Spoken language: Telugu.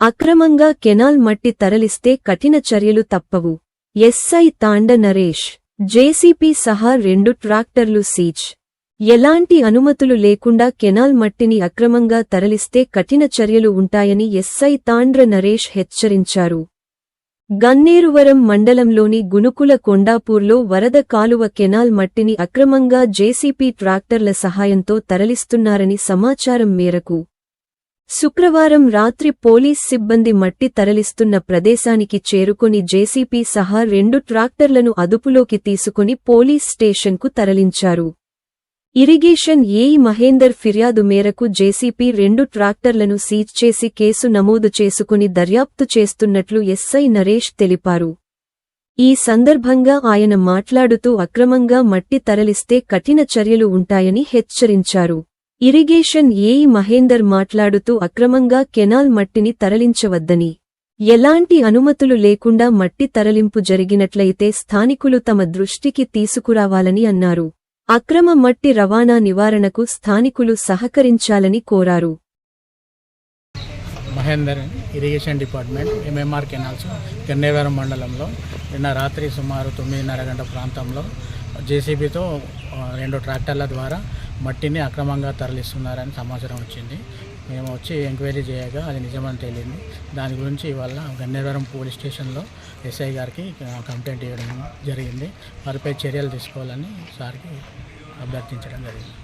అక్రమంగా కెనాల్ మట్టి తరలిస్తే కఠిన చర్యలు తప్పవు. ఎస్ఐ తాండ నరేష్ జేసీపీ సహా రెండు ట్రాక్టర్లు సీజ్. ఎలాంటి అనుమతులు లేకుండా కెనాల్ మట్టిని అక్రమంగా తరలిస్తే కఠిన చర్యలు ఉంటాయని ఎస్ఐ తాండ్ర నరేష్ హెచ్చరించారు. గన్నేరువరం మండలంలోని గునుకుల కొండాపూర్లో వరద కాలువ కెనాల్ మట్టిని అక్రమంగా జేసీపీ ట్రాక్టర్ల సహాయంతో తరలిస్తున్నారని సమాచారం మేరకు శుక్రవారం రాత్రి పోలీస్ సిబ్బంది మట్టి తరలిస్తున్న ప్రదేశానికి చేరుకుని జేసీపీ సహా రెండు ట్రాక్టర్లను అదుపులోకి తీసుకుని పోలీస్ స్టేషన్కు తరలించారు. ఇరిగేషన్ ఏఈ మహేందర్ ఫిర్యాదు మేరకు జేసీపీ రెండు ట్రాక్టర్లను సీజ్ చేసి కేసు నమోదు చేసుకుని దర్యాప్తు చేస్తున్నట్లు ఎస్ఐ నరేష్ తెలిపారు. ఈ సందర్భంగా ఆయన మాట్లాడుతూ అక్రమంగా మట్టి తరలిస్తే కఠిన చర్యలు ఉంటాయని హెచ్చరించారు. ఇరిగేషన్ ఏఈ మహేందర్ మాట్లాడుతూ అక్రమంగా కెనాల్ మట్టిని తరలించవద్దని. ఎలాంటి అనుమతులు లేకుండా మట్టి తరలింపు జరిగినట్లయితే స్థానికులు తమ దృష్టికి తీసుకురావాలని అన్నారు. అక్రమ మట్టి రవాణా నివారణకు స్థానికులు సహకరించాలని కోరారు. Mahender irrigation department MMR canals Gannavaram మండలంలో నిన్న రాత్రి సుమారు తొమ్మిదిన్నర గంట ప్రాంతంలో జేసీబీతో రెండు ట్రాక్టర్ల ద్వారా మట్టిని అక్రమంగా తరలిస్తున్నారని సమాచారం వచ్చింది. మేము వచ్చి ఎంక్వైరీ చేయగా అది నిజమని తేలింది. దాని గురించి ఇవాళ గన్నేవరం పోలీస్ స్టేషన్లో ఎస్ఐ గారికి కంప్లైంట్ ఇవ్వడం జరిగింది. వారిపై చర్యలు తీసుకోవాలని సార్కి అభ్యర్థించడం జరిగింది.